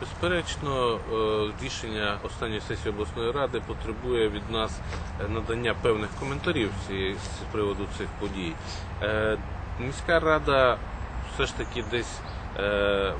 Безперечно, е, рішення останньої сесії обласної ради потребує від нас е, надання певних коментарів з приводу цих подій. Е, Міська рада все ж таки десь е,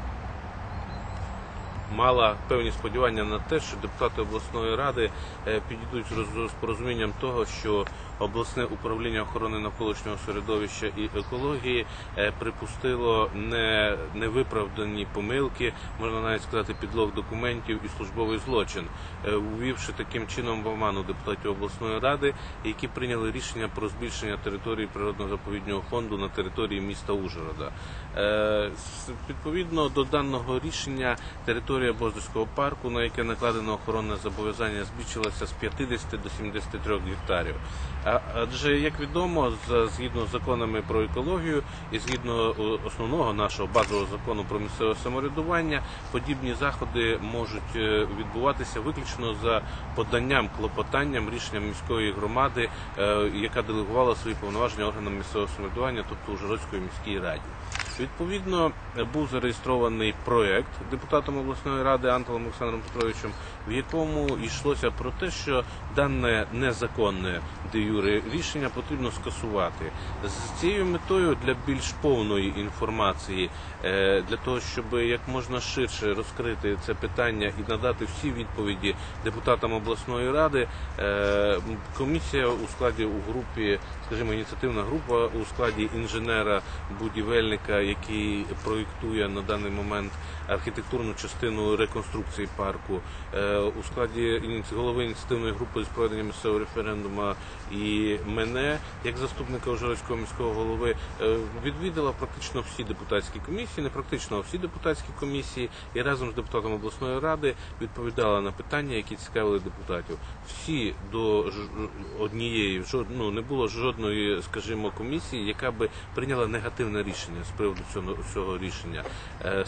мала певні сподівання на те, що депутати обласної ради е, підійдуть з порозумінням того, що обласне управління охорони навколишнього середовища і екології е, припустило не, невиправдані помилки, можна навіть сказати, підлог документів і службовий злочин, е, увівши таким чином в оману депутатів обласної ради, які прийняли рішення про збільшення території природно-заповіднього фонду на території міста Ужгорода. Відповідно до даного рішення, територія Боздорського парку, на яке накладено охоронне зобов'язання, збільшилася з 50 до 73 гектарів. Адже, як відомо, згідно з законами про екологію і згідно е, основного нашого базового закону про місцеве самоврядування, подібні заходи можуть е, відбуватися виключно за поданням, клопотанням, рішенням міської громади, е, яка делегувала свої повноваження органам місцевого самоврядування, тобто Ужгородської міській раді. Відповідно, був зареєстрований проект депутатом обласної ради Антоном Олександром Петровичем, в якому йшлося про те, що дане незаконне де юре рішення потрібно скасувати. З цією метою для більш повної інформації, е, для того, щоб як можна ширше розкрити це питання і надати всі відповіді депутатам обласної ради, е, комісія у складі у групі, скажімо, ініціативна група у складі інженера будівельника, який проєктує на даний момент архітектурну частину реконструкції парку, е, у складі голови ініціативної групи з проведення місцевого референдуму і мене, як заступника Ужгородського міського голови, е, відвідала практично всі депутатські комісії, не практично, а всі депутатські комісії, і разом з депутатом обласної ради відповідала на питання, які цікавили депутатів. Всі до однієї ну, не було жодної, скажімо, комісії, яка би прийняла негативне рішення з приводу цього, цього рішення, е,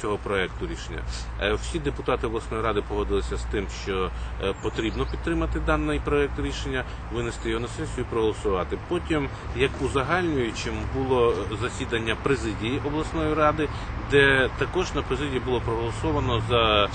цього проекту рішення. Е, Всі депутати обласної ради погодилися з тим, що е, потрібно підтримати даний проект рішення, винести його на сесію і проголосувати. Потім, як узагальнюючим, було засідання президії обласної ради, де також на президії було проголосовано за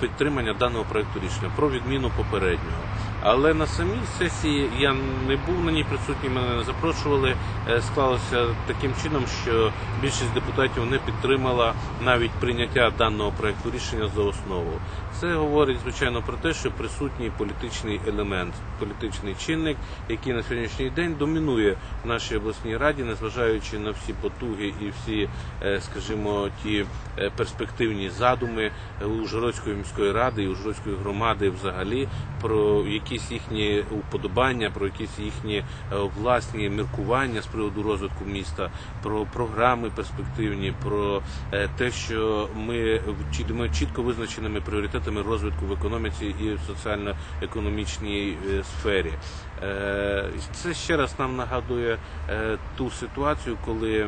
підтримання даного проекту рішення про відміну попереднього. Але на самій сесії я не був на ній присутній, мене не запрошували. Е, Склалося таким чином, що більшість депутатів не підтримала навіть прийняття даного проекту рішення за основу. Це говорить звичайно про те, що присутній політичний елемент, політичний чинник, який на сьогоднішній день домінує в нашій обласній раді, незважаючи на всі потуги і всі, е, скажімо, ті е, перспективні задуми Ужгородської міської ради і Ужгородської громади взагалі про якісь їхні уподобання, про якісь їхні е, власні міркування з приводу розвитку міста, про програми перспективні, про е, те, що ми чітко визначеними пріоритетами розвитку в економіці і в соціально-економічній е, сфері. Це ще раз нам нагадує ту ситуацію, коли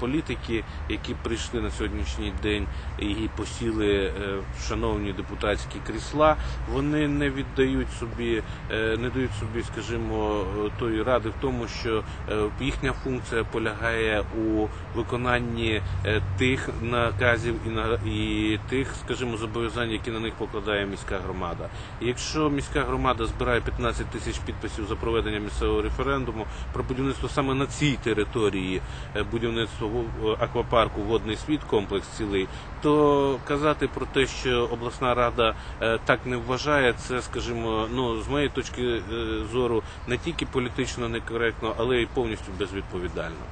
політики, які прийшли на сьогоднішній день і посіли шановні депутатські крісла, вони не віддають собі, е, не дають собі, скажімо, тої ради в тому, що е, їхня функція полягає у виконанні е, тих наказів і на і тих, скажімо, зобов'язань, які на них покладає міська громада. Якщо міська громада збирає 15 тисяч підписів за проведення місцевого референдуму про будівництво саме на цій території, будівництво аквапарку Водний світ, комплекс цілий, то казати про те, що обласна рада так не вважає, це, скажімо, ну з моєї точки е, зору не тільки політично некоректно, але й повністю безвідповідально.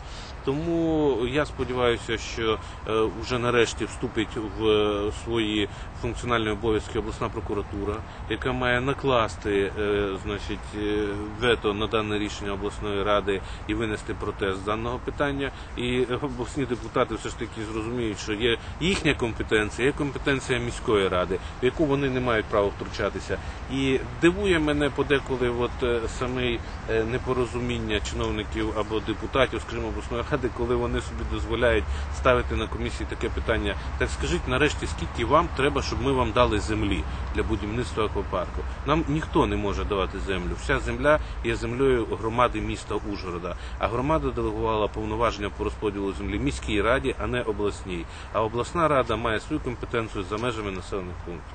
Тому я сподіваюся, що е, вже нарешті вступить в е, свої функціональні обов'язки обласна прокуратура, яка має накласти е, значить, е, вето на дане рішення обласної ради і винести протест з даного питання. І обласні депутати все ж таки зрозуміють, що є їхня компетенція, є компетенція міської ради, в яку вони не мають права втручатися. І дивує мене подеколи, от е, саме е, непорозуміння чиновників або депутатів, скажімо, обласної ради ради, коли вони собі дозволяють ставити на комісії таке питання. Так скажіть нарешті, скільки вам треба, щоб ми вам дали землі для будівництва аквапарку? Нам ніхто не може давати землю. Вся земля є землею громади міста Ужгорода. А громада делегувала повноваження по розподілу землі міській раді, а не обласній. А обласна рада має свою компетенцію за межами населених пунктів.